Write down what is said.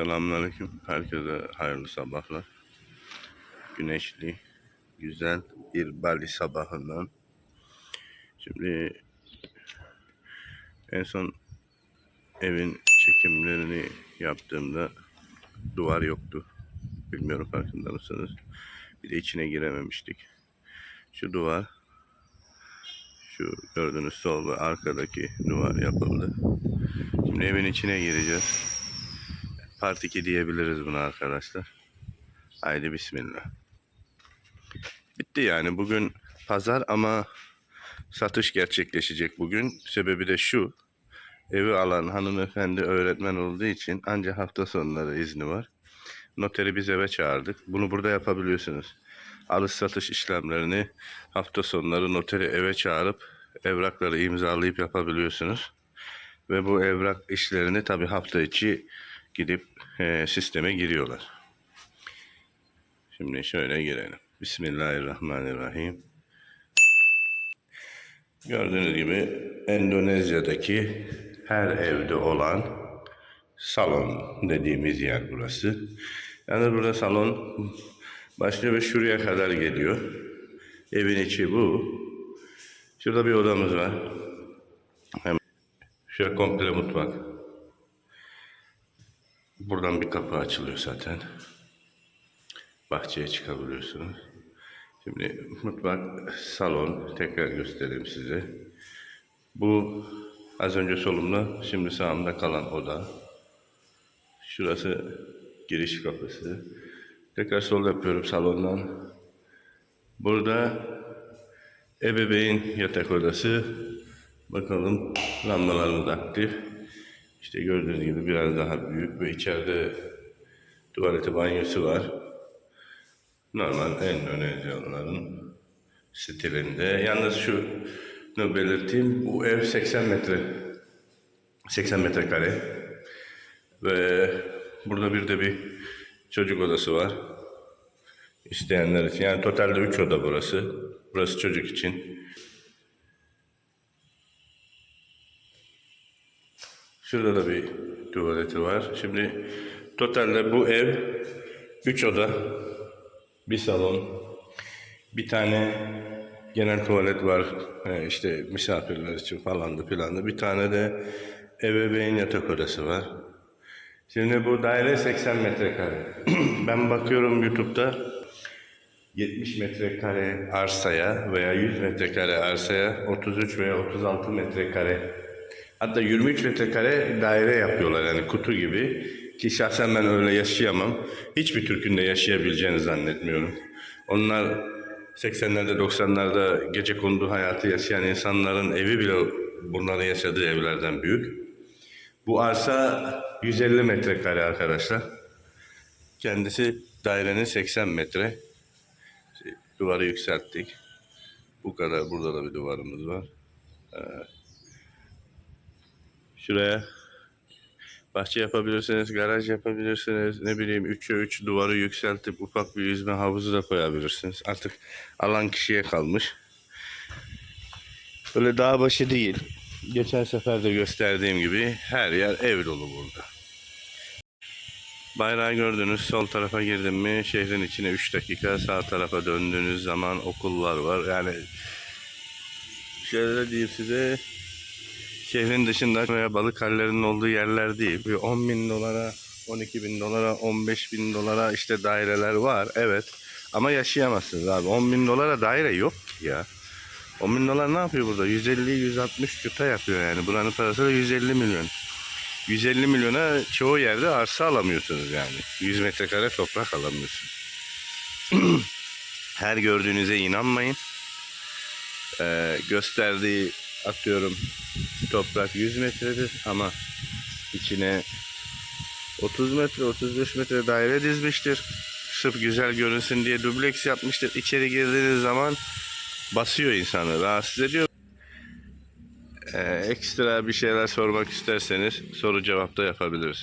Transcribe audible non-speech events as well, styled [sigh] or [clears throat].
Selamünaleyküm. Herkese hayırlı sabahlar. Güneşli, güzel bir Bali sabahından. Şimdi en son evin çekimlerini yaptığımda duvar yoktu. Bilmiyorum farkında mısınız? Bir de içine girememiştik. Şu duvar, şu gördüğünüz sol ve arkadaki duvar yapıldı. Şimdi evin içine gireceğiz. Part 2 diyebiliriz buna arkadaşlar. Haydi bismillah. Bitti yani bugün pazar ama satış gerçekleşecek bugün. Sebebi de şu. Evi alan hanımefendi öğretmen olduğu için ancak hafta sonları izni var. Noteri biz eve çağırdık. Bunu burada yapabiliyorsunuz. Alış satış işlemlerini hafta sonları noteri eve çağırıp evrakları imzalayıp yapabiliyorsunuz. Ve bu evrak işlerini tabi hafta içi gidip e, sisteme giriyorlar. Şimdi şöyle girelim. Bismillahirrahmanirrahim. Gördüğünüz gibi Endonezya'daki her evde olan salon dediğimiz yer burası. Yani burada salon başlıyor ve şuraya kadar geliyor. Evin içi bu. Şurada bir odamız var. Hemen şöyle komple mutfak. Buradan bir kapı açılıyor zaten. Bahçeye çıkabiliyorsunuz. Şimdi mutfak, salon tekrar göstereyim size. Bu az önce solumda, şimdi sağımda kalan oda. Şurası giriş kapısı. Tekrar sol yapıyorum salondan. Burada ebeveyn yatak odası. Bakalım lambalarımız aktif. İşte gördüğünüz gibi biraz daha büyük ve içeride tuvaleti banyosu var. Normal Endonezyalıların stilinde. Yalnız şu belirteyim bu ev 80 metre 80 metrekare ve burada bir de bir çocuk odası var. İsteyenler için. Yani totalde 3 oda burası. Burası çocuk için. Şurada da bir tuvaleti var. Şimdi totalde bu ev 3 oda, bir salon, bir tane genel tuvalet var. İşte misafirler için falan da filan da. Bir tane de ebeveyn yatak odası var. Şimdi bu daire 80 metrekare. [clears throat] ben bakıyorum YouTube'da 70 metrekare arsaya veya 100 metrekare arsaya 33 veya 36 metrekare Hatta 23 metrekare daire yapıyorlar yani kutu gibi. Ki şahsen ben öyle yaşayamam. Hiçbir Türk'ün de yaşayabileceğini zannetmiyorum. Onlar 80'lerde 90'larda gece kondu hayatı yaşayan insanların evi bile bunların yaşadığı evlerden büyük. Bu arsa 150 metrekare arkadaşlar. Kendisi dairenin 80 metre. Duvarı yükselttik. Bu kadar. Burada da bir duvarımız var. Şuraya bahçe yapabilirsiniz, garaj yapabilirsiniz. Ne bileyim 3'e 3 duvarı yükseltip ufak bir yüzme havuzu da koyabilirsiniz. Artık alan kişiye kalmış. Böyle dağ başı değil. Geçen sefer de gösterdiğim gibi her yer ev dolu burada. Bayrağı gördünüz. Sol tarafa girdim mi şehrin içine 3 dakika. Sağ tarafa döndüğünüz zaman okullar var. Yani şöyle diyeyim size şehrin dışında veya balık hallerinin olduğu yerler değil. Bir 10 bin dolara, 12 bin dolara, 15 bin dolara işte daireler var. Evet. Ama yaşayamazsınız abi. 10 bin dolara daire yok ki ya. 10 bin dolar ne yapıyor burada? 150-160 küta yapıyor yani. Buranın parası da 150 milyon. 150 milyona çoğu yerde arsa alamıyorsunuz yani. 100 metrekare toprak alamıyorsunuz. [clears throat] Her gördüğünüze inanmayın. Ee, gösterdiği atıyorum toprak 100 metredir ama içine 30 metre 35 metre daire dizmiştir. Sırf güzel görünsün diye dubleks yapmıştır. İçeri girdiğiniz zaman basıyor insanı, rahatsız ediyor. Ee, ekstra bir şeyler sormak isterseniz soru cevap da yapabiliriz.